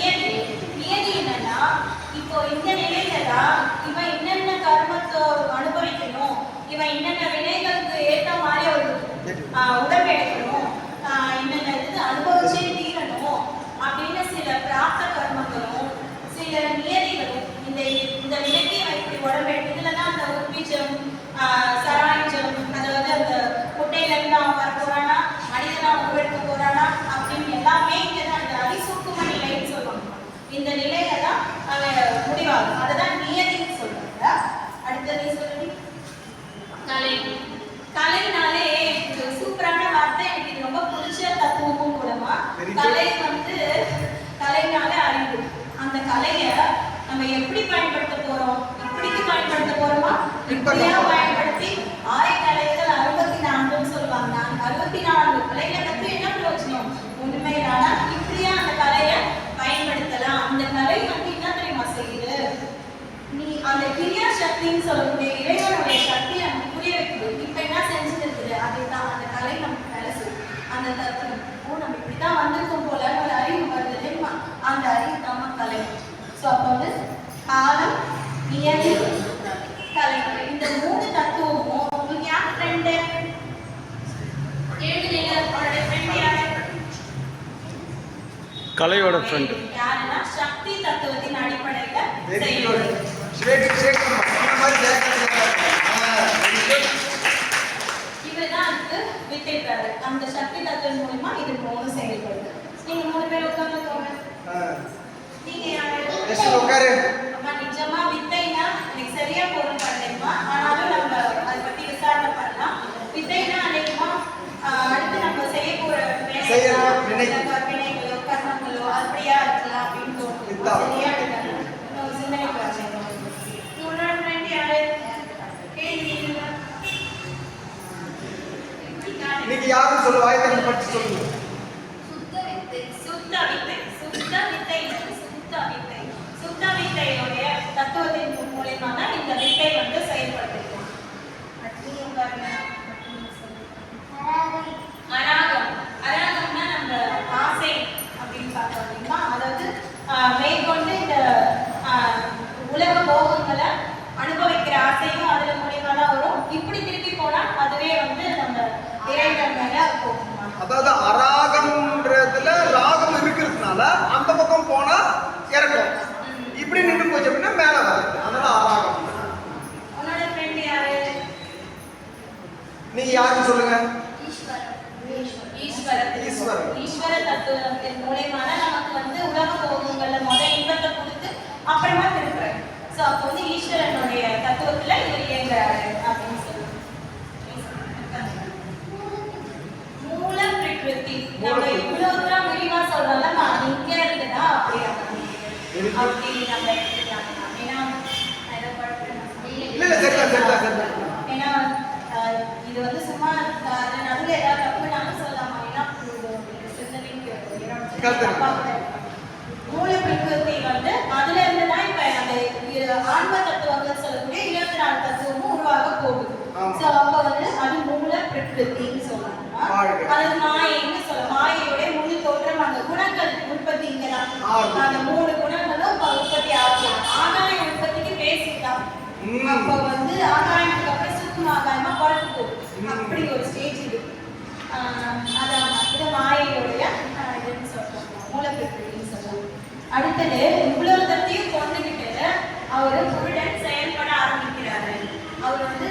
நியதி நியதி என்னன்னா இப்போ இந்த நிலையில தான் இவன் என்னென்ன கர்மத்தை அனுபவிக்கணும் இவன் என்னென்ன வினைகளுக்கு ஏற்ற மாதிரி ஒரு ஆஹ், முடிவாகும். அதுதான் நியதின்னு சொல்றாங்க. அடுத்தது சொல்லி. கலை. கலைனாலே இது சூப்பரான வார்த்தை. எனக்கு இது ரொம்ப பிடிச்ச தத்துவமும் கூடமா. கலை வந்து கலைனாலே அறிவு. அந்த கலைய நம்ம எப்படி பயன்படுத்த போறோம்? இப்படிக்கு பயன்படுத்த போறோமா? இப்படியா பயன்படுத்தி ஆயக்கலைகள் அறுபத்தி நான்குன்னு சொல்லுவாங்க அந்த அறுபத்தி நான்கு கலைகளை பத்தி என்ன பிரயோஜனம் உண்மையிலான இப்படியா அந்த கலையை பயன்படுத்தலாம் அந்த கலை வந்து என்ன தெரியுமா செய்யுது நீ அந்த கிரியா சக்தின்னு சொல்லக்கூடிய இறைவனுடைய சக்தியை நமக்கு புரிய வைக்குது. இப்ப என்ன செஞ்சுட்டு இருக்குது? அதுதான் அந்த கலை நமக்கு வேலை செய்யும் அந்த தத்துவம். ஓ நம்ம இப்படிதான் வந்திருக்கோம் போல. ஒரு அறிவு வருது அந்த அறிவு தான் கலை. ஸோ அப்போ வந்து காலம் நியதி கலை. இந்த மூணு தத்துவமும் உங்களுக்கு யார் ஃப்ரெண்டு உங்களுடைய ஃப்ரெண்ட் யாரு? கலையோட ஃப்ரெண்டு யாருன்னா சக்தி தத்துவத்தின் அடிப்படையில வெரி குட் செயல்படுது ஸ்ரேக் ஸ்ரேக் இந்த மாதிரி ஜெயக்கரன் வெரி குட் இவர்தான் அதுக்கு வித்தை தராரு அந்த சக்தி தத்துவம் மூலமா இது மூணு செயல்படுது. நீங்க மூணு பேர் உட்கார்ந்துக்கோங்க நீங்க யாரு? எஸ் உட்காரு. அம்மா நிஜமா வித்தைனா எனக்கு சரியா பொருள் பண்ணலைமா ஆனாலும் நம்ம அதை பத்தி விசாரணை பண்ணலாம். வித்தைனா அன்னைக்குமா அடுத்து நம்ம செய்ய போற வினைகளோ கர்மங்களோ அப்படியா இருக்கலாம் அப்படின்னு தோணும். வித்தா. சரியா இன்னைக்கு யாரும் சொல்ல வாய் திறந்து படிச்சு சொல்லுங்க. ஈஸ்வர தத்துவத்தின் மூலியமா தான் நமக்கு வந்து உலக போகங்கள்ல முத இன்பத்தை கொடுத்து அப்புறமா திருப்புறாரு சோ அப்போ வந்து ஈஸ்வரனுடைய தத்துவத்துல இவர் இயங்குறாரு அப்படின்னு சொல்லுவாங்க மூல பிரகிருதி. நம்ம இவ்வளவு தூரம் விரிவா சொல்றோம்ல அது இங்க இருக்குதா. அப்படி நம்ம எடுத்துக்கலாம் ஏன்னா நான் ஏதோ குழப்பம் மூல பிரகிருதி வந்து அதுல இருந்து தான் இப்ப அந்த இரு ஆன்ம தத்துவங்கள் சொல்லக்கூடிய இருபத்தி நாலு தத்துவமும் உருவாக போகுது. சோ அப்ப வந்து அது மூல பிரகிருத்தின்னு வாழ்க. அது மாயைன்னு சொல்ல மாயையுடைய முழு தோற்றம் அந்த குணங்கள் உற்பத்தி இங்கதான். அந்த மூணு குணங்களும் உற்பத்தி ஆகும் ஆகாய உற்பத்திக்கு பேசிட்டான். அப்ப வந்து ஆகாயத்துக்கு அப்புறம் சுத்தம் ஆகாயமா குறைஞ்சு போகும் அடுத்தது இவ்வளவு தத்தையும் கொண்டுகிட்டு அவர் புருடன் செயல்பட ஆரம்பிக்கிறாரு. அவர் வந்து